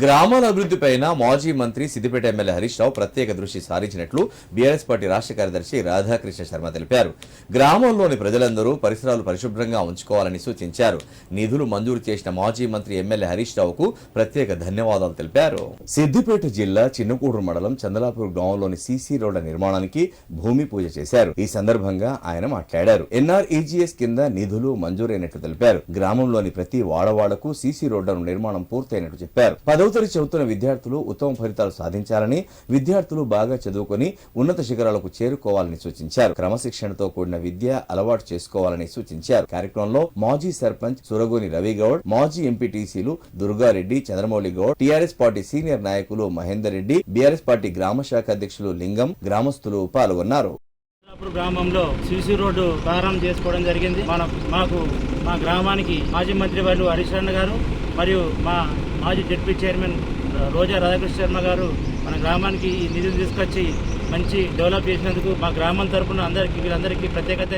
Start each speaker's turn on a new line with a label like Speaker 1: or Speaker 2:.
Speaker 1: గ్రామాల అభివృద్ధిపైన మాజీ మంత్రి సిద్దిపేట ఎమ్మెల్యే హరీష్ రావు ప్రత్యేక దృష్టి సారించినట్లు బీఆర్ఎస్ పార్టీ రాష్ట్ర కార్యదర్శి రాధాకృష్ణ శర్మ తెలిపారు. గ్రామంలోని ప్రజలందరూ పరిసరాలు పరిశుభ్రంగా ఉంచుకోవాలని సూచించారు. నిధులు మంజూరు చేసిన మాజీ మంత్రి ఎమ్మెల్యే హరీష్ రావుకు ప్రత్యేక ధన్యవాదాలు తెలిపారు. సిద్దిపేట జిల్లా చిన్నకూడూరు మండలం చందలాపూర్ గ్రామంలోని సీసీ రోడ్ల నిర్మాణానికి భూమి పూజ చేశారు. ఈ సందర్భంగా ఆయన మాట్లాడారు. ఎన్ఆర్ఈజీఎస్ కింద నిధులు మంజూరైనట్లు తెలిపారు. గ్రామంలోని ప్రతి వాడవాడకు సీసీ రోడ్లను నిర్మాణం పూర్తయినట్టు చెప్పారు. పదవ తరగతి చదువుతున్న విద్యార్థులు ఉత్తమ ఫలితాలు సాధించాలని విద్యార్థులు బాగా చదువుకొని ఉన్నత శిఖరాలకు చేరుకోవాలని సూచించారు. క్రమశిక్షణతో కూడిన విద్య అలవాటు చేసుకోవాలని సూచించారు. కార్యక్రమంలో మాజీ సర్పంచ్ సురగోని రవిగౌడ్ మాజీ ఎంపీటీసీలు Durga Reddy Chandramouli Goud TRS party senior నాయకులు మహేందర్ రెడ్డి బీఆర్ఎస్ పార్టీ గ్రామ శాఖ అధ్యక్షులు లింగం గ్రామస్తులు పాల్గొన్నారు.
Speaker 2: గ్రామంలో సిసి రోడ్డు ప్రారంభం చేసుకోవడం జరిగింది. మన మాకు మా గ్రామానికి మాజీ మంత్రి వారు హరీష్ గారు మరియు మా మాజీ జడ్పీ చైర్మన్ రోజా రాధాకృష్ణ శర్మ గారు మన గ్రామానికి ఈ నిధులు తీసుకొచ్చి మంచి డెవలప్ చేసినందుకు మా గ్రామం తరపున అందరికీ వీళ్ళందరికీ ప్రత్యేకత